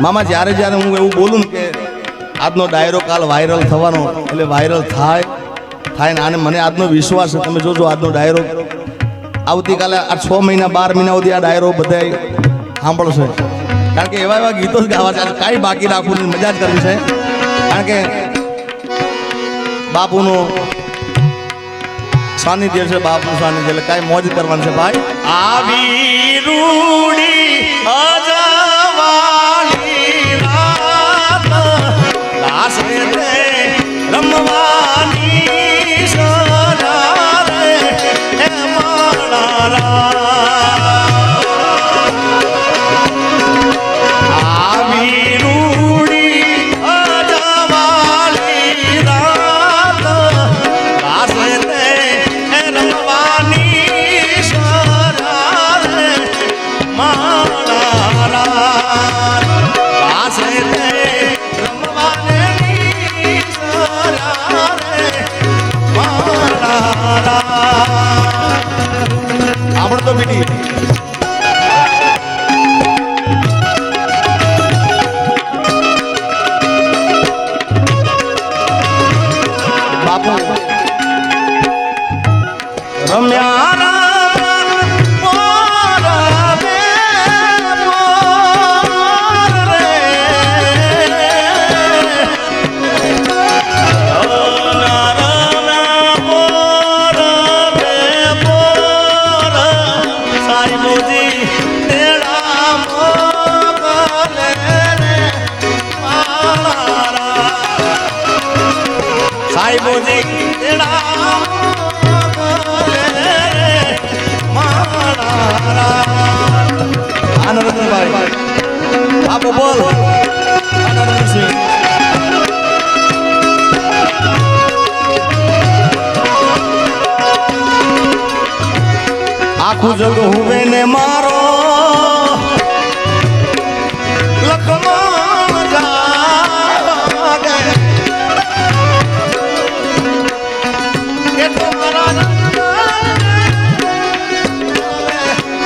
મામા, જ્યારે જ્યારે હું એવું બોલું ને કે આજનો ડાયરો કાલ વાયરલ થવાનો, એટલે વાયરલ થાય થાય ને આને મને આજનો વિશ્વાસ છે. તમે જોજો આજનો ડાયરો. આવતીકાલે આ છ મહિના, બાર મહિના સુધી આ ડાયરો બધા સાંભળશે. કારણ કે એવા એવા ગીતો જ ગાવા છે. કાંઈ બાકી રાખવું મજા જ કરવી છે. કારણ કે બાપુનું સાનિધ્ય છે, બાપનું સાનિધ્ય. એટલે કાંઈ મોજ કરવાનું છે. ભાઈ, આવી રૂડી રમ્યા આખું જગ હુવે ને મારો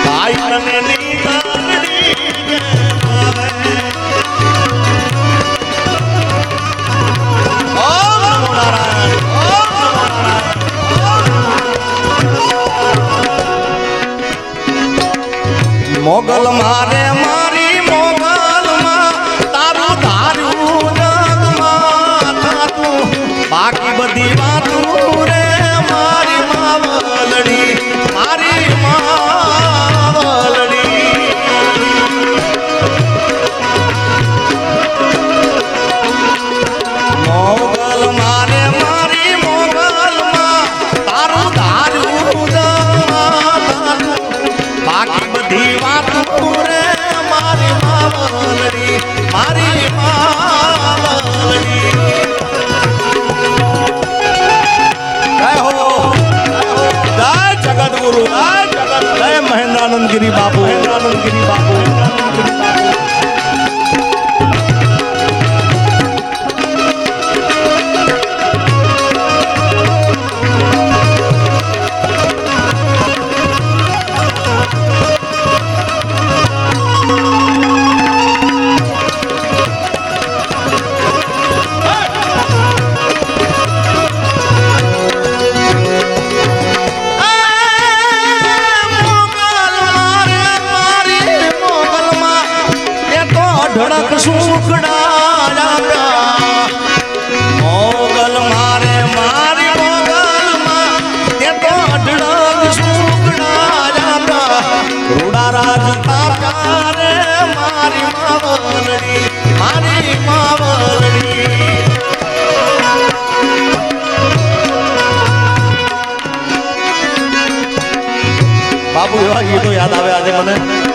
ભાઈ તને નીકળડી આવે. મોગલ મારે ગિરી બાપુ. ગિરી બાપુ. morning.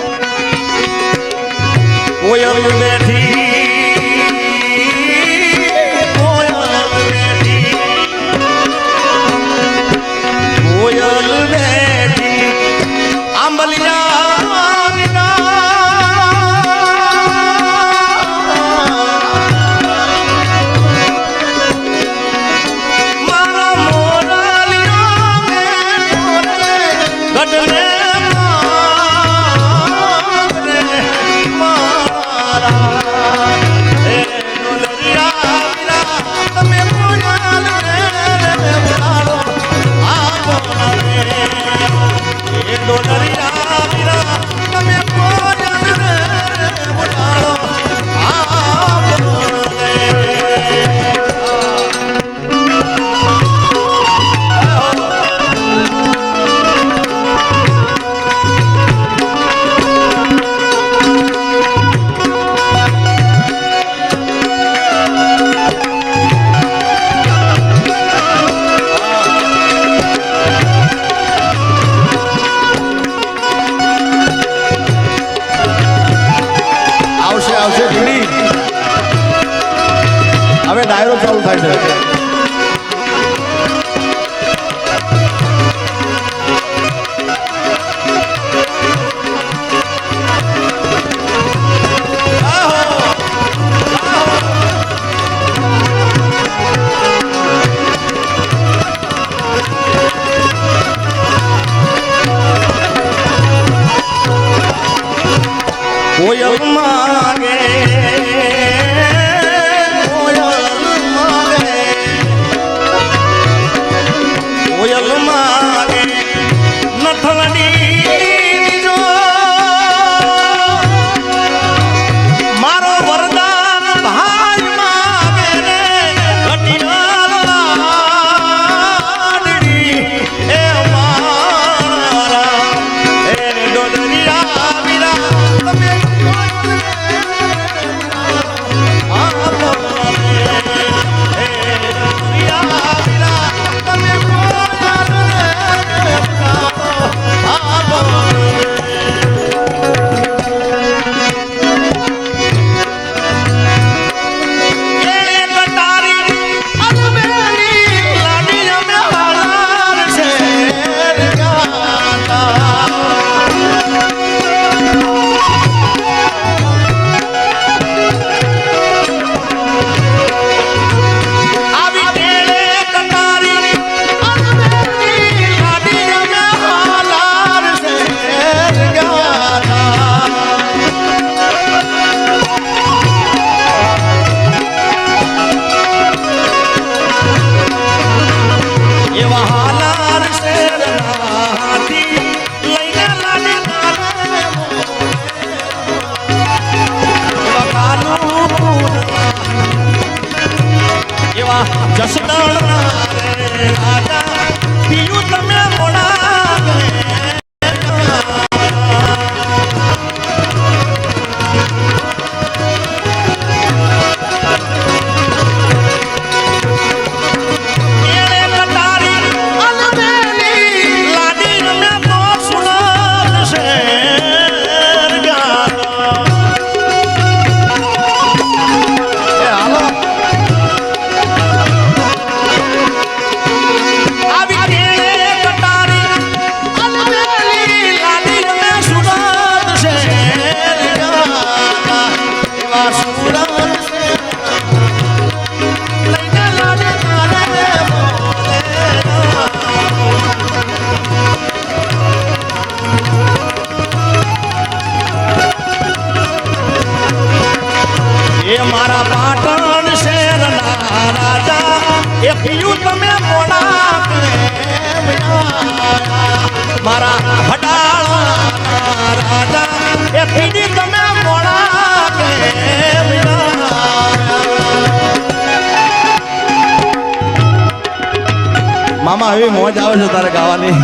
મામા હવે મોજ આવે છે તારે ગાવાની.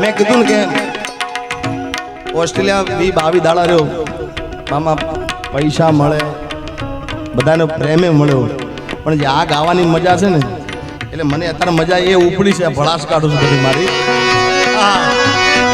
મેં કીધું ને કે ઓસ્ટ્રેલિયા બી બાવી દાડા રહ્યો. મામા, પૈસા મળે, બધાને પ્રેમે મળ્યો. પણ જે આ ગાવાની મજા છે ને, એટલે મને અત્યારે મજા એ ઉપડી છે ભળાશ કાઢું છું બધી મારી. હા.